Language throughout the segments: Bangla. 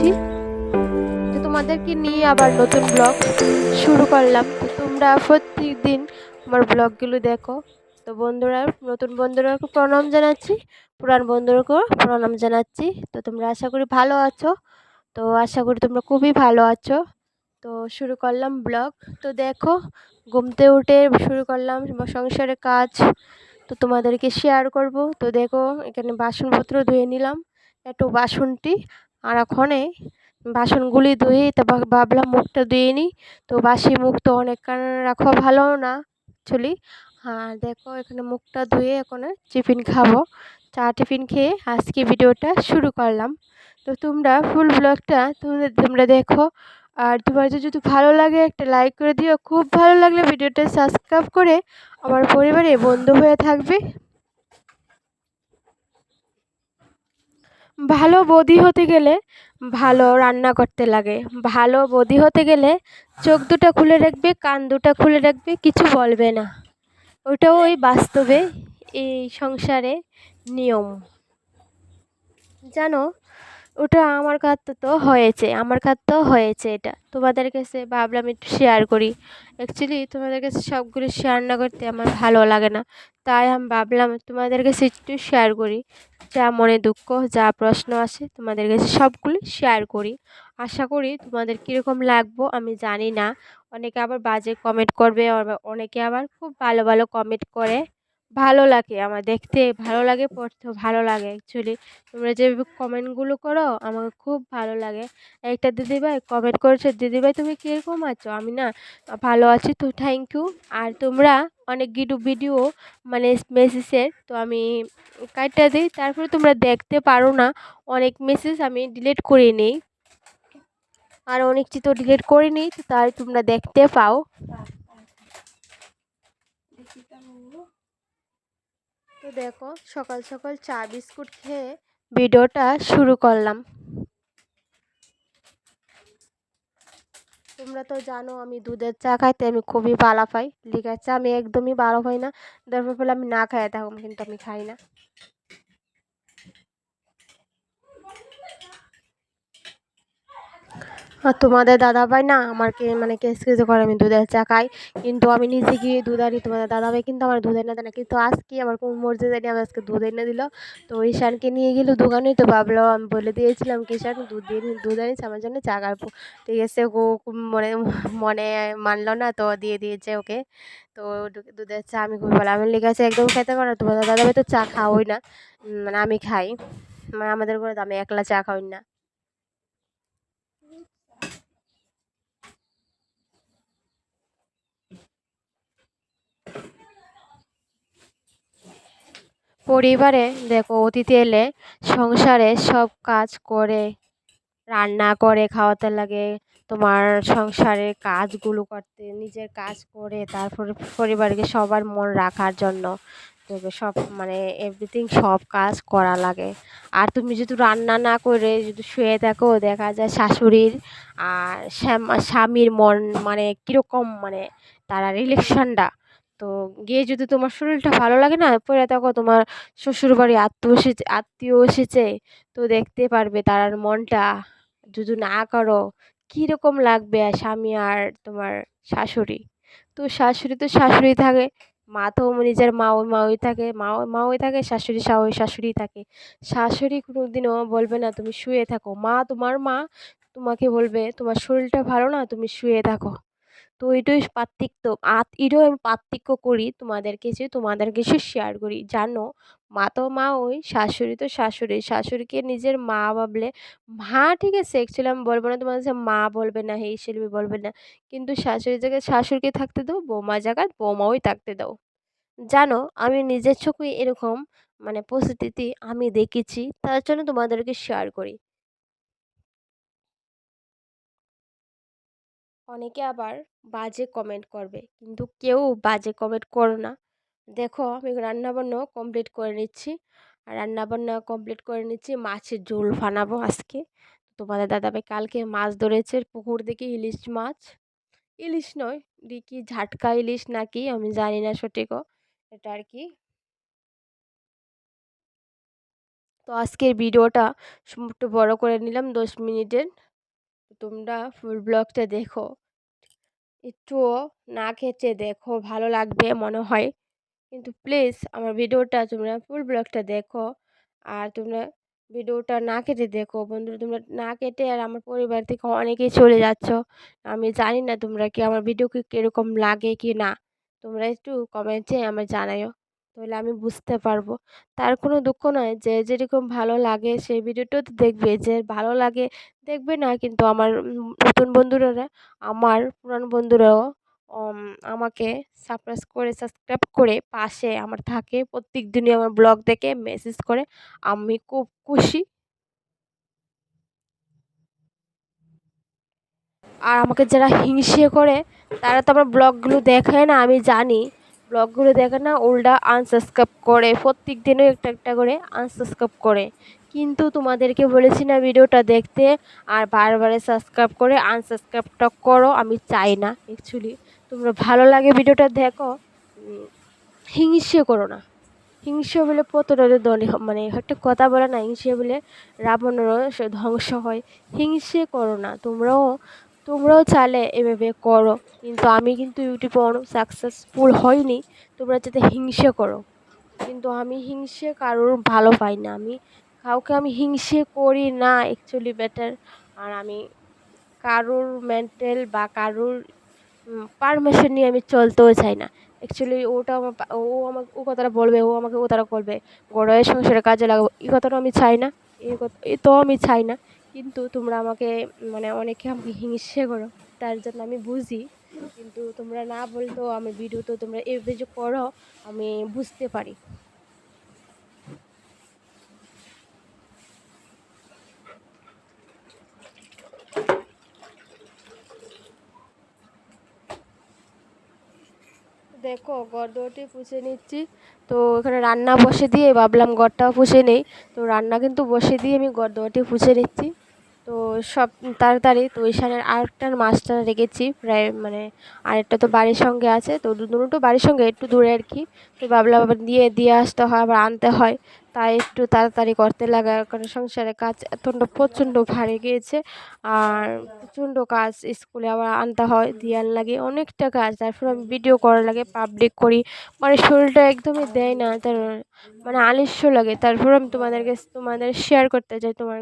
আছি তো তোমাদেরকে নিয়ে আবার নতুন ব্লগ শুরু করলাম। তো তোমরা প্রত্যেক দিন আমার ব্লগগুলো দেখো। তো বন্ধুরা, নতুন বন্ধুরাকে প্রণাম জানাচ্ছি, পুরান বন্ধুদেরকেও প্রণাম জানাচ্ছি। তো তোমরা আশা করি ভালো আছো। তো আশা করি তোমরা খুবই ভালো আছো। তো শুরু করলাম ব্লগ তো দেখো ঘুমতে উঠে শুরু করলাম সংসারের কাজ। তো তোমাদেরকে শেয়ার করব। তো দেখো, এখানে বাসনপত্র ধুয়ে নিলাম। একটু বাসনটি আর ওখানে বাসনগুলি ধুয়ে তারপর ভাবলাম মুখটা ধুয়ে নিই তো বাসি মুখ তো অনেক কারণে রাখা ভালো না অ্যাকচুয়ালি আর দেখো এখানে মুখটা ধুয়ে এখন টিফিন খাব। চা টিফিন খেয়ে আজকে ভিডিওটা শুরু করলাম। তো তোমরা ফুল ব্লগটা তোমরা তোমরা দেখো। আর তোমার যদি ভালো লাগে একটা লাইক করে দিও। খুব ভালো লাগলে ভিডিওটা সাবস্ক্রাইব করে আমার পরিবারে বন্ধু হয়ে থাকবে। ভালো বৌদি হতে গেলে ভালো রান্না করতে লাগে। ভালো বৌদি হতে গেলে চোখ দুটা খুলে রাখবে, কান দুটা খুলে রাখবে, কিছু বলবে না। ওটাও ওই বাস্তবে এই সংসারে নিয়ম। জানো ওটা আমার কাছে তো হয়েছে, আমার তো হয়েছে এটা। তোমাদের কাছে ভাবলাম একটু শেয়ার করি। অ্যাকচুয়ালি তোমাদের কাছে সবগুলো শেয়ার না করতে আমার ভালো লাগে না। তাই আমি ভাবলাম তোমাদের কাছে একটু শেয়ার করি। যা মনে দুঃখ, যা প্রশ্ন আসে তোমাদের কাছে সবগুলি শেয়ার করি। আশা করি তোমাদের কীরকম লাগবো আমি জানি না। অনেকে আবার বাজে কমেন্ট করবে অনেকে আবার খুব ভালো ভালো কমেন্ট করে। ভালো লাগে আমার দেখতে, ভালো লাগে, পড়তেও ভালো লাগে অ্যাকচুয়ালি তোমরা যে কমেন্টগুলো করো, আমাকে খুব ভালো লাগে। একটা দিদিভাই কমেন্ট করেছে, দিদিভাই, তুমি কীরকম আছো? আমি, না, ভালো আছি তো থ্যাংক ইউ আর তোমরা অনেক গিডু ভিডিও মানে মেসেজের তো আমি কাটটা দিই। তারপরে তোমরা দেখতে পারো না, অনেক মেসেজ আমি ডিলিট করে নিই। আর অনেক চিত্র ডিলিট করে নিই, তো তাই তোমরা দেখতে পাও। তো দেখো, সকাল সকাল চা বিস্কুট খেয়ে ভিডিওটা শুরু করলাম। তোমরা তো জানো আমি দুধের চা খাইতে আমি খুবই ভালো পাই। লিকার চা আমি একদমই ভালো পাই না। দরকার পড়লে আমি না খাই তখন কিন্তু আমি খাই না। আর তোমাদের দাদাভাই না আমাকে মানে কেস কেস করে, আমি দুধের চা খাই কিন্তু আমি নিজে গিয়ে দুধ আনি তোমাদের দাদাভাই, কিন্তু আমার দুধ এনে দেয় না। কিন্তু আজকে আমার কোন মর্জি জানি আমি আজকে দুধ এনে দিল। তো ঈশানকে নিয়ে গেল দোকানে তো ভাবলো, আমি বলে দিয়েছিলাম কি, ঈশান, দুধ দিয়ে দুধ আনিস, আমার জন্য চা খাব। ঠিক আছে, ও মনে মনে মানলো না, তো দিয়ে দিয়েছে ওকে। তো দুধের চা আমি খুবই ভালো, আমি লেগেছে একদম খেতে পারো, তোমাদের দাদাভাই তো চা খাওয়াই না। মানে আমি খাই। মানে আমাদের ঘরে তো আমি একলা চা খাওয়াই না। পরিবারে দেখো অতিথি এলে সংসারে সব কাজ করে, রান্না করে, খাওয়াতে লাগে, তোমার সংসারের কাজগুলো করতে, নিজের কাজ করে, তারপর পরিবারকে সবার মন রাখার জন্য। তোকে সব মানে এভরিথিং সব কাজ করা লাগে। আর তুমি যদি রান্না না করে যদি শুয়ে থাকো, দেখা যায় শাশুড়ির আর স্বামীর মন মানে কীরকম মানে তারা রিলেশনটা তো গিয়ে যদি তোমার শরীরটা ভালো লাগে না, পরে দেখো তোমার শ্বশুরবাড়ি আত্মীয় এসেছে আত্মীয় এসেছে, তো দেখতে পারবে তার মনটা। যদি না করো, কীরকম লাগবে আর স্বামী আর তোমার শাশুড়ি? তো শাশুড়ি তো শাশুড়ি থাকে, মা তো নিজের মা ওই মা ওই থাকে মা মা ওই থাকে, শাশুড়ি সা ওই শাশুড়ি থাকে। শাশুড়ি কোনো দিনও বলবে না, তুমি শুয়ে থাকো। মা তোমার মা তোমাকে বলবে, তোমার শরীরটা ভালো না, তুমি শুয়ে থাকো। তো ওইটাই পার্থক্য আত এটাও আমি পার্থক্য করি তোমাদের কাছে তোমাদের কাছে শেয়ার করি। জানো, মা তো মা, ওই শাশুড়ি তো শাশুড়ি। শাশুড়িকে নিজের মা ভাবলে, মা, ঠিক আছে অ্যাকচুয়ালি আমি বলব না তোমাদের মা বলবে না, হেই শিল্পী বলবে না। কিন্তু শাশুড়ি জায়গায় শাশুড়িকে থাকতে দাও বৌমা জায়গায় বৌমাওই থাকতে দাও জানো, আমি নিজের চোখে এরকম মানে পরিস্থিতি আমি দেখেছি, তার জন্য তোমাদেরকে শেয়ার করি। অনেকে আবার বাজে কমেন্ট করবে। কিন্তু কেউ বাজে কমেন্ট করো না। দেখো, আমি রান্নাবান্নাও কমপ্লিট করে নিচ্ছি। আর রান্নাবান্না কমপ্লিট করে নিচ্ছি, মাছের ঝোল বানাবো আজকে। তোমাদের দাদাভাই কালকে মাছ ধরেছে, পুকুর থেকে ইলিশ মাছ। ইলিশ নয় কি ঝাটকা ইলিশ নাকি? আমি জানি না সঠিকও এটা আর কি। তো আজকের ভিডিওটা একটু বড় করে নিলাম, দশ মিনিটের। তোমরা ফুল ব্লগটা দেখো। একটুও না খেতে দেখো, ভালো লাগবে মনে হয়। কিন্তু প্লিজ আমার ভিডিওটা তোমরা ফুল ব্লগটা দেখো আর তোমরা ভিডিওটা না কেটে দেখো। বন্ধুরা, তোমরা না কেটে আর আমার পরিবার থেকে অনেকেই চলে যাচ্ছ। আমি জানি না তোমরা কি, আমার ভিডিও কি কীরকম লাগে কি না। তোমরা একটু কমেন্টে আমার জানাইও তাহলে আমি বুঝতে পারব। তার কোনো দুঃখ নয় যে যেরকম ভালো লাগে সেই ভিডিওটাও তো দেখবে, যে ভালো লাগে দেখবে না কিন্তু আমার নতুন বন্ধুরা, আমার পুরানো বন্ধুরাও আমাকে সারপ্রাইজ করে সাবস্ক্রাইব করে পাশে আমার থাকে। প্রত্যেক দিনই আমার ব্লগ দেখে মেসেজ করে। আমি খুব খুশি। আর আমাকে যারা হিংসে করে, তারা তো আমার ব্লগগুলো দেখে না, আমি জানি। ব্লগগুলো দেখে না উল্টা আনসাবস্ক্রাইব করে প্রত্যেক দিনও একটা একটা করে আনসাবস্ক্রাইব করে। কিন্তু তোমাদেরকে বলেছি না ভিডিওটা দেখতে, আর বারবারে সাবস্ক্রাইব করে আনসাবস্ক্রাইবটা করো, আমি চাই না অ্যাকচুয়ালি তোমরা ভালো লাগে ভিডিওটা দেখো হিংসে করো না। হিংসে বলে পতনের দনে মানে একটা কথা বলে না হিংসে বলে রাবণেরও ধ্বংস হয়। হিংসে করো না, তোমরাও তোমরাও চাইলে এভাবে করো। কিন্তু আমি কিন্তু ইউটিউবে অনেক সাকসেসফুল হইনি। তোমরা যাতে হিংসে করো। কিন্তু আমি হিংসে কারোর ভালো পাই না। আমি কাউকে আমি হিংসে করি না অ্যাকচুয়ালি বেটার আর আমি কারোর মেন্টাল বা কারোর পারমিশন নিয়ে আমি চলতেও চাই না। অ্যাকচুয়ালি ওটা আমার ও আমাকে, ও কথাটা বলবে, ও আমাকে ও তারা বলবে। বড়োয়ের সংসারে কাজে লাগাবো, এই কথাটা আমি চাই না। এই কথা তো আমি চাই না। কিন্তু তোমরা আমাকে মানে অনেকে আমাকে হিংসে করো, তার জন্য আমি বুঝি। কিন্তু তোমরা না বলতেও আমি ভিডিও তো তোমরা এভাবে যে করো, আমি বুঝতে পারি। দেখো গর্দটি পুষে নিচ্ছি। তো এখানে রান্না বসে দিয়ে ভাবলাম গড়টাও পুষে নেই। তো রান্না কিন্তু বসে দিয়ে আমি গর্দটি পুষে নিচ্ছি। তো সব তাড়াতাড়ি তো ওইখানের আরেকটার মাছটা রেখেছি। প্রায় মানে আরেকটা তো বাড়ির সঙ্গে আছে। তো দুটো বাড়ির সঙ্গে একটু দূরে আর কি। তো ভাবলাম আবার দিয়ে দিয়ে আসতে হয়, আবার আনতে হয়। তাই একটু তাড়াতাড়ি করতে লাগা, কারণ সংসারে কাজ এতটা প্রচণ্ড ভারী গিয়েছে। আর প্রচণ্ড কাজ স্কুলে আবার আনতে হয়, দেওয়ার লাগে অনেকটা কাজ। তারপর আমি ভিডিও করার লাগে পাবলিক করি। মানে শরীরটা একদমই দেয় না, তার মানে আলস্য লাগে। তারপর আমি তোমাদেরকে তোমাদের শেয়ার করতে চাই তোমার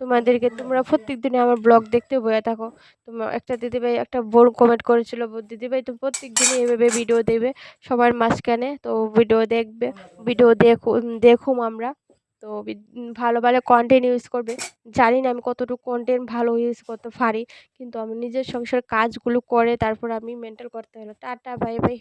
তোমাদেরকে। তোমরা প্রত্যেক দিনে আমার ব্লগ দেখতে বয়ে থাকো। তোমার একটা দিদিভাই একটা বোন কমেন্ট করেছিল দিদিভাই তুমি প্রত্যেক দিনই এভাবে ভিডিও দেবে সবার মাঝখানে। তো ভিডিও দেখবে ভিডিও দেখো দেখুম আমরা। তো ভালো ভালো কন্টেন্ট ইউজ করবে। জানি না আমি কতটুকু কন্টেন্ট ভালো ইউজ করতে পারি। কিন্তু আমি নিজের সংসার কাজগুলো করে, তারপর আমি মেন্টাল করতে হলো। Tata bye bye